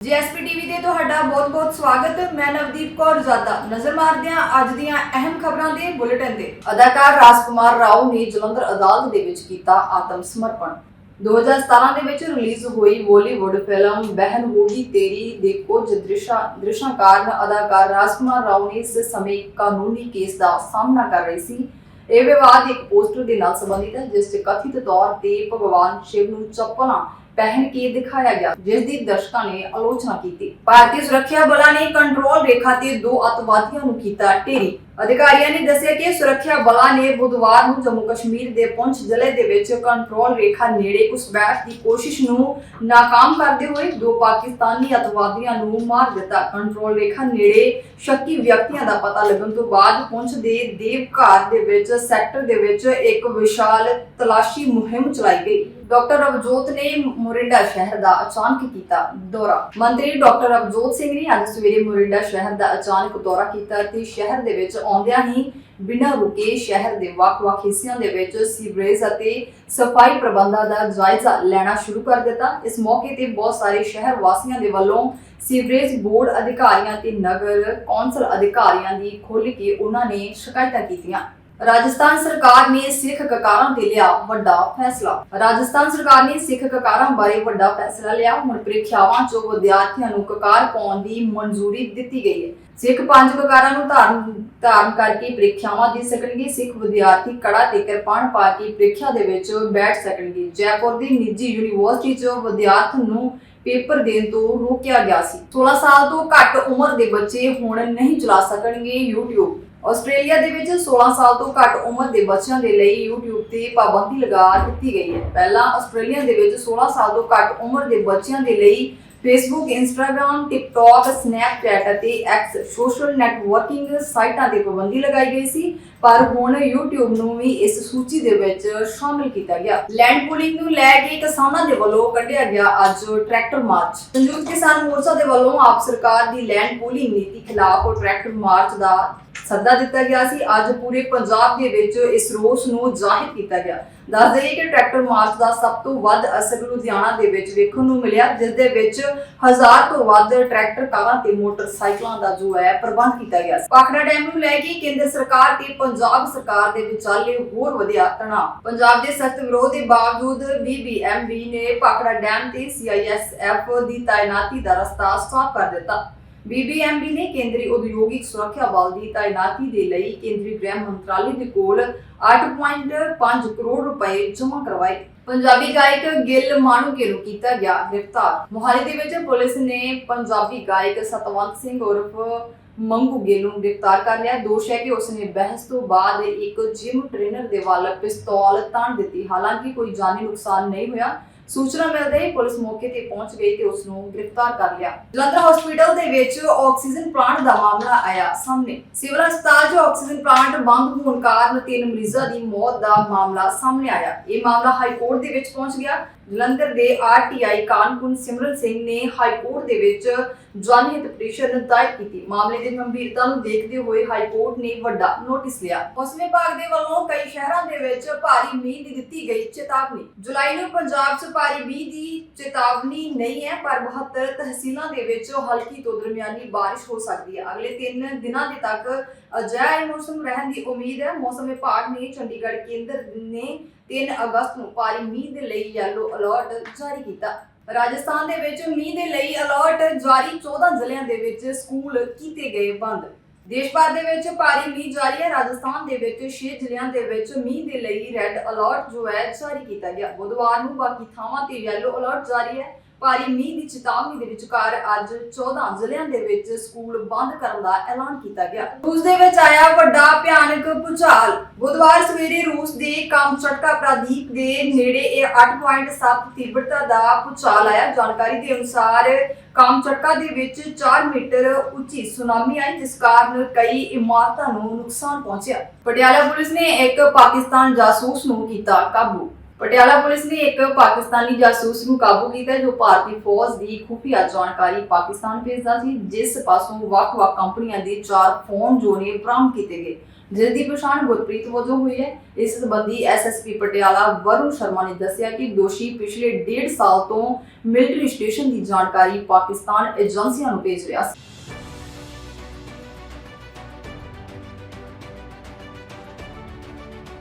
GSP TV ਤੇ ਤੁਹਾਡਾ ਬਹੁਤ-ਬਹੁਤ ਸਵਾਗਤ। ਮੈਂ ਨਵਦੀਪ ਕੌਰ ਜ਼ਾਦਾ ਨਜ਼ਰ ਮਾਰਦੇ ਹਾਂ ਅੱਜ ਦੀਆਂ ਅਹਿਮ ਖਬਰਾਂ ਦੇ ਬੁਲੇਟਿਨ ਤੇ। ਅਦਾਕਾਰ ਰਾਜਕੁਮਾਰ ਰਾਓ ਨੇ ਜਲੰਧਰ ਅਦਾਲਤ ਦੇ ਵਿੱਚ ਕੀਤਾ ਆਤਮ ਸਮਰਪਣ। 2017 ਦੇ ਵਿੱਚ ਰਿਲੀਜ਼ ਹੋਈ ਬਾਲੀਵੁੱਡ ਫਿਲਮ ਬਹਿਨ ਹੋਗੀ ਤੇਰੀ ਦੇ ਕੁਝ ਦ੍ਰਿਸ਼ਾਂ ਦ੍ਰਿਸ਼ਾਂ ਕਾਰਨ ਅਦਾਕਾਰ ਰਾਜਕੁਮਾਰ ਰਾਓ ਨੇ ਇਸ ਸਮੇਂ ਕਾਨੂੰਨੀ ਕੇਸ ਦਾ ਸਾਹਮਣਾ ਕਰ ਰਹੀ ਸੀ। ਇਹ ਵਿਵਾਦ ਇੱਕ ਪੋਸਟਰ ਦੇ ਨਾਲ ਸੰਬੰਧਿਤ ਹੈ, ਜਿਸ 'ਚ ਕਥਿਤ ਤੌਰ ਤੇ ਭਗਵਾਨ ਸ਼ਿਵ ਨੂੰ ਚੱਪਲਾਂ ਪਹਿਨ ਕੇ ਦਿਖਾਇਆ ਗਿਆ, ਜਿਸ ਦੀ ਦਰਸ਼ਕਾਂ ਨੇ ਆਲੋਚਨਾ ਕੀਤੀ। ਭਾਰਤੀ ਸੁਰੱਖਿਆ ਬਲਾਂ ਨੇ ਕੰਟਰੋਲ ਰੇਖਾ ਤੇ ਦੋ ਅਤਵਾਦੀਆਂ ਨੂੰ ਕੀਤਾ ਢੇਰੀ ਅਧਿਕਾਰੀਆਂ ਨੇ ਦੱਸਿਆ ਕਿ ਸੁਰੱਖਿਆ ਬਲਾਂ ਨੇ ਬੁੱਧਵਾਰ ਨੂੰ ਜੰਮੂ ਕਸ਼ਮੀਰ ਦੇ ਪੁੰਛ ਜ਼ਿਲ੍ਹੇ ਦੇ ਵਿੱਚ ਕੰਟਰੋਲ ਰੇਖਾ ਨੇੜੇ ਘੁਸਪੈਠ ਦੀ ਕੋਸ਼ਿਸ਼ ਨੂੰ ਨਾਕਾਮ ਕਰਦੇ ਹੋਏ ਦੋ ਪਾਕਿਸਤਾਨੀ ਅਤਵਾਦੀਆਂ ਨੂੰ ਮਾਰ ਦਿੱਤਾ। ਕੰਟਰੋਲ ਰੇਖਾ ਨੇੜੇ ਸ਼ੱਕੀ ਵਿਅਕਤੀਆਂ ਦਾ ਪਤਾ ਲੱਗਣ ਤੋਂ ਬਾਅਦ ਪੁੰਛ ਦੇ ਦੇਵਘਰ ਦੇ ਵਿੱਚ, ਸੈਕਟਰ ਦੇ ਵਿੱਚ ਇੱਕ ਵਿਸ਼ਾਲ ਤਲਾਸ਼ੀ ਮੁਹਿੰਮ ਚਲਾਈ ਗਈ। ਡਾਕਟਰ ਰਵਜੋਤ ਨੇ ਮੋਰਿੰਡਾ ਸ਼ਹਿਰ ਦਾ ਅਚਾਨਕ ਕੀਤਾ ਦੌਰਾ। ਮੰਤਰੀ ਡਾਕਟਰ ਰਵਜੋਤ ਸਿੰਘ ਨੇ ਅੱਜ ਸਵੇਰੇ ਮੋਰਿੰਡਾ ਸ਼ਹਿਰ ਦਾ ਅਚਾਨਕ ਦੌਰਾ ਕੀਤਾ ਤੇ ਸ਼ਹਿਰ ਦੇ ਵਿੱਚ ਆਉਂਦਿਆਂ ਹੀ ਬਿਨਾਂ ਰੁਕੇ ਸ਼ਹਿਰ ਦੇ ਵੱਖ-ਵੱਖ ਹਿੱਸਿਆਂ ਦੇ ਵਿੱਚ ਸੀਵਰੇਜ ਅਤੇ ਸਫ਼ਾਈ ਪ੍ਰਬੰਧਾਂ ਦਾ ਜਾਇਜ਼ਾ ਲੈਣਾ ਸ਼ੁਰੂ ਕਰ ਦਿੱਤਾ। ਇਸ ਮੌਕੇ ਤੇ ਬਹੁਤ ਸਾਰੇ ਸ਼ਹਿਰ ਵਾਸੀਆਂ ਦੇ ਵੱਲੋਂ ਸੀਵਰੇਜ ਬੋਰਡ ਅਧਿਕਾਰੀਆਂ ਤੇ ਨਗਰ ਕੌਂਸਲ ਅਧਿਕਾਰੀਆਂ ਦੀ ਖੁੱਲ੍ਹ ਕੇ ਉਹਨਾਂ ਨੇ ਸ਼ਿਕਾਇਤਾਂ ਕੀਤੀਆਂ। ਰਾਜਸਥਾਨ ਸਰਕਾਰ ਨੇ ਸਿੱਖ ਕਕਾਰਾਂ ਤੇ ਲਿਆ ਵੱਡਾ ਫੈਸਲਾ। ਰਾਜਸਥਾਨ ਸਰਕਾਰ ਨੇ ਸਿੱਖ ਕਕਾਰਾਂ ਬਾਰੇ ਵੱਡਾ ਫੈਸਲਾ ਲਿਆ। ਹੁਣ ਪ੍ਰੀਖਿਆਵਾਂ 'ਚ ਵਿਦਿਆਰਥੀਆਂ ਨੂੰ ਕਕਾਰ ਪਾਉਣ ਦੀ ਮਨਜ਼ੂਰੀ ਦਿੱਤੀ ਗਈ ਹੈ। ਸਿੱਖ ਪੰਜ ਕਕਾਰਾਂ ਨੂੰ ਧਾਰਨ ਧਾਰਨ ਕਰਕੇ ਪ੍ਰੀਖਿਆਵਾਂ ਦੇ ਸਕਣਗੇ। ਸਿੱਖ ਵਿਦਿਆਰਥੀ ਕੜਾ ਤੇ ਕਿਰਪਾਨ ਪਾ ਕੇ ਪ੍ਰੀਖਿਆ ਦੇ ਵਿੱਚ ਬੈਠ ਸਕਣਗੇ। ਜੈਪੁਰ ਦੀ ਨਿੱਜੀ ਯੂਨੀਵਰਸਿਟੀ 'ਚ ਵਿਦਿਆਰਥੀਆਂ ਨੂੰ ਪੇਪਰ ਦੇਣ ਤੋਂ ਰੋਕਿਆ ਗਿਆ ਸੀ। 16 ਸਾਲ ਤੋਂ ਘੱਟ ਉਮਰ ਦੇ ਬੱਚੇ ਹੁਣ ਨਹੀਂ ਚਲਾ ਸਕਣਗੇ YouTube ਆਸਟ੍ਰੇਲੀਆ ਦੇ ਵਿੱਚ 16 ਸਾਲ ਤੋਂ ਘੱਟ ਉਮਰ ਦੇ ਬੱਚਿਆਂ ਦੇ ਲਈ YouTube ਤੇ ਪਾਬੰਦੀ ਲਗਾ ਦਿੱਤੀ ਗਈ ਹੈ। ਪਹਿਲਾਂ ਆਸਟ੍ਰੇਲੀਆ ਦੇ ਵਿੱਚ 16 ਸਾਲ ਤੋਂ ਘੱਟ ਉਮਰ ਦੇ ਬੱਚਿਆਂ ਦੇ ਲਈ ਫੇਸਬੁੱਕ ਇੰਸਟਾਗ੍ਰam ਟਿਕਟੌਕ ਸਨੈਪਚੈਟ ਅਤੇ ਐਕਸ ਸੋਸ਼ਲ ਨੈਟਵਰਕਿੰਗ ਸਾਈਟਾਂ ਤੇ ਪਾਬੰਦੀ ਲਗਾਈ ਗਈ ਸੀ, ਪਰ ਹੁਣ YouTube ਨੂੰ ਵੀ ਇਸ ਸੂਚੀ ਦੇ ਵਿੱਚ ਸ਼ਾਮਿਲ ਕੀਤਾ ਗਿਆ। ਲੈਂਡ ਪੂਲਿੰਗ ਨੂੰ ਲੈ ਕੇ ਕਿਸਾਨਾਂ ਦੇ ਵੱਲੋਂ ਕੱਢਿਆ ਗਿਆ ਅੱਜ ਟਰੈਕਟਰ ਮਾਰਚ ਸੰਯੁਕਤ ਕਿਸਾਨ ਮੋਰਚਾ ਦੇ ਵੱਲੋਂ ਆਪ ਸਰਕਾਰ ਦੀ ਲੈਂਡ ਪੂਲਿੰਗ ਨੀਤੀ ਖਿਲਾਫ ਟਰੈਕਟਰ ਮਾਰਚ ਦਾ ਸੱਦਾ ਦਿੱਤਾ ਗਿਆ ਸੀ। ਅੱਜ ਪੂਰੇ ਪੰਜਾਬ ਦੇ ਵਿੱਚ ਇਸ ਰੋਸ ਨੂੰ ਜ਼ਾਹਿਰ ਕੀਤਾ ਗਿਆ। ਦੱਸ ਦਈਏ ਕਿ ਟਰੈਕਟਰ ਮਾਰਚ ਦਾ ਸਭ ਤੋਂ ਵੱਧ ਅਸਰ ਲੁਧਿਆਣਾ ਦੇ ਵਿੱਚ ਵੇਖਣ ਨੂੰ ਮਿਲਿਆ, ਜਿਸ ਦੇ ਵਿੱਚ ਹਜ਼ਾਰ ਤੋਂ ਵੱਧ ਟਰੈਕਟਰ, ਕਾਰਾਂ ਤੇ ਮੋਟਰਸਾਈਕਲਾਂ ਦਾ ਜੋ ਹੈ ਪ੍ਰਬੰਧ ਕੀਤਾ ਗਿਆ ਸੀ। ਪਾਖੜਾ ਡੈਮ ਨੂੰ ਲੈ ਕੇ ਕੇਂਦਰ ਸਰਕਾਰ ਤੇ ਪੰਜਾਬ ਸਰਕਾਰ ਦੇ ਵਿਚਾਲੇ ਹੋਰ ਵਧਿਆ ਤਣਾਅ। ਪੰਜਾਬ ਦੇ ਸਖਤ ਵਿਰੋਧ ਦੇ ਬਾਵਜੂਦ ਬੀਬੀਐਮਬੀ ਨੇ ਪਾਖੜਾ ਡੈਮ ਤੇ ਸੀਆਈਐਸਐਫ ਦੀ ਤਾਇਨਾਤੀ ਦਾ ਰਸਤਾ ਸਾਫ਼ ਕਰ ਦਿੱਤਾ। ਬੀਬੀਐਮਬੀ ਨੇ ਕੇਂਦਰੀ ਉਦਯੋਗਿਕ ਸੁਰੱਖਿਆ ਬਲ ਦੀ ਤਾਇਨਾਤੀ ਦੇ ਲਈ ਕੇਂਦਰੀ ਗ੍ਰਹਿ ਮੰਤਰਾਲੇ ਦੇ ਕੋਲ 8.5 ਕਰੋੜ ਰੁਪਏ ਜਮ੍ਹਾਂ ਕਰਵਾਏ। ਪੰਜਾਬੀ ਗਾਇਕ ਗਿੱਲ ਮਾਣੂਕੇ ਨੂੰ ਕੀਤਾ ਗਿਆ ਗ੍ਰਿਫਤਾਰ। ਮੋਹਾਲੀ ਦੇ ਵਿੱਚ ਪੁਲਿਸ ਨੇ ਪੰਜਾਬੀ ਗਾਇਕ ਸਤਵੰਤ ਸਿੰਘ ਉਰਫ ਮੰਗੂ ਗਿੱਲ ਨੂੰ ਗ੍ਰਿਫਤਾਰ ਕਰ ਲਿਆ। ਦੋਸ਼ ਹੈ ਕਿ ਉਸਨੇ ਬਹਿਸ ਤੋਂ ਬਾਅਦ ਇੱਕ ਜਿਮ ਟ੍ਰੇਨਰ ਦੇ ਵੱਲ ਪਿਸਤੌਲ ਤਾਣ ਦਿੱਤੀ। ਹਾਲਾਂਕਿ ਕੋਈ ਜਾਨੀ ਨੁਕਸਾਨ ਨਹੀਂ ਹੋਇਆ। ਸੂਚਨਾ ਮਿਲਦੇ ਹੀ ਪੁਲਿਸ ਮੌਕੇ ਤੇ ਪਹੁੰਚ ਗਈ ਤੇ ਉਸ ਨੂੰ ਗ੍ਰਿਫਤਾਰ ਕਰ ਲਿਆ। ਜਲੰਧਰ ਹਸਪੀਟਲ ਦੇ ਵਿੱਚ ਆਕਸੀਜਨ ਪਲਾਂਟ ਦਾ ਮਾਮਲਾ ਆਇਆ ਸਾਹਮਣੇ। ਸਿਵਲ ਹਸਪਤਾਲ 'ਚ ਆਕਸੀਜਨ ਪਲਾਂਟ ਬੰਦ ਹੋਣ ਕਾਰਨ ਤਿੰਨ ਮਰੀਜ਼ਾਂ ਦੀ ਮੌਤ ਦਾ ਮਾਮਲਾ ਸਾਹਮਣੇ ਆਇਆ। ਇਹ ਮਾਮਲਾ ਹਾਈ ਕੋਰਟ ਦੇ ਵਿੱਚ ਪਹੁੰਚ ਗਿਆ। ਜਲੰਧਰ ਦੇ ਆਰਟੀਆਈ ਕਾਨਪੁਰ ਸਿਮਰਨ ਸਿੰਘ ਨੇ ਹਾਈ ਕੋਰਟ ਦੇ ਵਿੱਚ ਜਵਾਨੀ ਪਟੀਸ਼ਨ ਦਾਇਰ ਕੀਤੀ। ਮਾਮਲੇ ਦੀ ਗੰਭੀਰਤਾ ਨੂੰ ਦੇਖਦੇ ਹੋਏ ਹਾਈ ਕੋਰਟ ਨੇ ਵੱਡਾ ਨੋਟਿਸ ਲਿਆ। ਮੌਸਮ ਵਿਭਾਗ ਦੇ ਵੱਲੋਂ ਕਈ ਸ਼ਹਿਰਾਂ ਦੇ ਵਿੱਚ ਭਾਰੀ ਮੀਂਹ ਦੀ ਦਿੱਤੀ ਗਈ ਚੇਤਾਵਨੀ। ਜੁਲਾਈ ਨੂੰ ਪੰਜਾਬ 'ਚ ਭਾਰੀ ਮੀਂਹ ਦੀ ਚੇਤਾਵਨੀ ਨਹੀਂ ਹੈ, ਪਰ 72 ਤਹਿਸੀਲਾਂ ਦੇ ਵਿੱਚ ਹਲਕੀ ਤੋਂ ਦਰਮਿਆਨੀ ਬਾਰਿਸ਼ ਹੋ ਸਕਦੀ ਹੈ। ਅਗਲੇ 3 ਦਿਨਾਂ ਦੇ ਤੱਕ ਅਜਿਹਾ ਮੌਸਮ ਰਹਿਣ ਦੀ ਉਮੀਦ ਹੈ। ਮੌਸਮ ਵਿਭਾਗ ਨੇ ਚੰਡੀਗੜ੍ਹ ਕੇਂਦਰ ਨੇ 3 ਅਗਸਤ ਨੂੰ ਭਾਰੀ ਮੀਂਹ ਦੇ ਲਈ ਯੈਲੋ ਅਲਰਟ ਜਾਰੀ ਕੀਤਾ। ਰਾਜਸਥਾਨ ਦੇ ਵਿੱਚ ਮੀਂਹ ਦੇ ਲਈ ਅਲਰਟ ਜਾਰੀ 14 ਜ਼ਿਲ੍ਹਿਆਂ ਦੇ ਵਿੱਚ ਸਕੂਲ ਕੀਤੇ ਗਏ ਬੰਦ। ਦੇਸ਼ ਭਰ ਦੇ ਵਿੱਚ ਭਾਰੀ ਮੀਂਹ ਜਾਰੀ ਹੈ। ਰਾਜਸਥਾਨ ਦੇ ਵਿੱਚ 6 ਜ਼ਿਲ੍ਹਿਆਂ ਦੇ ਵਿੱਚ ਮੀਂਹ ਦੇ ਲਈ ਰੈੱਡ ਅਲਰਟ ਜੋ ਹੈ, ਜਾਰੀ ਕੀਤਾ ਗਿਆ। ਬੁੱਧਵਾਰ ਨੂੰ ਬਾਕੀ ਥਾਵਾਂ ਤੇ ਯੈਲੋ ਅਲਰਟ ਜਾਰੀ ਹੈ। ਭਾਰੀ ਮੀਂਹ ਦੀ ਚੇਤਾਵਨੀ ਦੇ ਵਿਚਕਾਰ ਅੱਜ 14 ਜ਼ਿਲ੍ਹਿਆਂ ਦੇ ਵਿੱਚ ਸਕੂਲ ਬੰਦ ਕਰਨ ਦਾ ਐਲਾਨ ਕੀਤਾ ਗਿਆ। ਰੂਸ ਦੇ ਵਿੱਚ ਆਇਆ ਵੱਡਾ ਭਿਆਨਕ ਭੂਚਾਲ। ਬੁੱਧਵਾਰ ਸਵੇਰੇ ਰੂਸ ਦੇ ਕਾਮਚਟਕਾ ਪ੍ਰਾਦੀਪ ਦੇ ਨੇੜੇ ਇਹ 8.7 ਤੀਬਰਤਾ ਦਾ ਭੂਚਾਲ ਆਇਆ। ਜਾਣਕਾਰੀ ਦੇ ਅਨੁਸਾਰ ਕਾਮਚਟਕਾ ਦੇ ਵਿੱਚ 4 ਮੀਟਰ ਉੱਚੀ ਸੁਨਾਮੀ ਆਈ, ਜਿਸ ਕਾਰਨ ਕਈ ਇਮਾਰਤਾਂ ਨੂੰ ਨੁਕਸਾਨ ਪਹੁੰਚਿਆ। ਪਟਿਆਲਾ ਪੁਲਿਸ ਨੇ ਇੱਕ ਪਾਕਿਸਤਾਨ ਜਾਸੂਸ ਨੂੰ ਕੀਤਾ ਕਾਬੂ। ਪਟਿਆਲਾ ਪੁਲਿਸ ਨੇ ਇੱਕ ਪਾਕਿਸਤਾਨੀ ਜਾਸੂਸ ਨੂੰ ਕਾਬੂ ਕੀਤਾ ਜੋ ਭਾਰਤੀ ਫੌਜ ਦੀ ਖੁਫੀਆ ਜਾਣਕਾਰੀ ਪਾਕਿਸਤਾਨ ਭੇਜਦਾ ਸੀ, ਜਿਸ ਪਾਸੋਂ ਵੱਖ-ਵੱਖ ਕੰਪਨੀਆਂ ਦੇ ਚਾਰ ਫੋਨ ਜੋ ਨੇ ਬਰਾਮਦ ਕੀਤੇ ਗਏ। ਜਿਸ ਦੀ ਪਛਾਣ ਗੁਰਪ੍ਰੀਤ ਵਜੋਂ ਹੋਈ ਹੈ। ਇਸ ਸੰਬੰਧੀ ਐਸਐਸਪੀ ਪਟਿਆਲਾ ਵਰੁਣ ਸ਼ਰਮਾ ਨੇ ਦੱਸਿਆ ਕਿ ਦੋਸ਼ੀ ਪਿਛਲੇ 1.5 ਸਾਲ ਤੋਂ ਮਿਲਟਰੀ ਸਟੇਸ਼ਨ ਦੀ ਜਾਣਕਾਰੀ ਪਾਕਿਸਤਾਨ ਏਜੰਸੀਆਂ ਨੂੰ ਭੇਜ ਰਿਹਾ ਸੀ।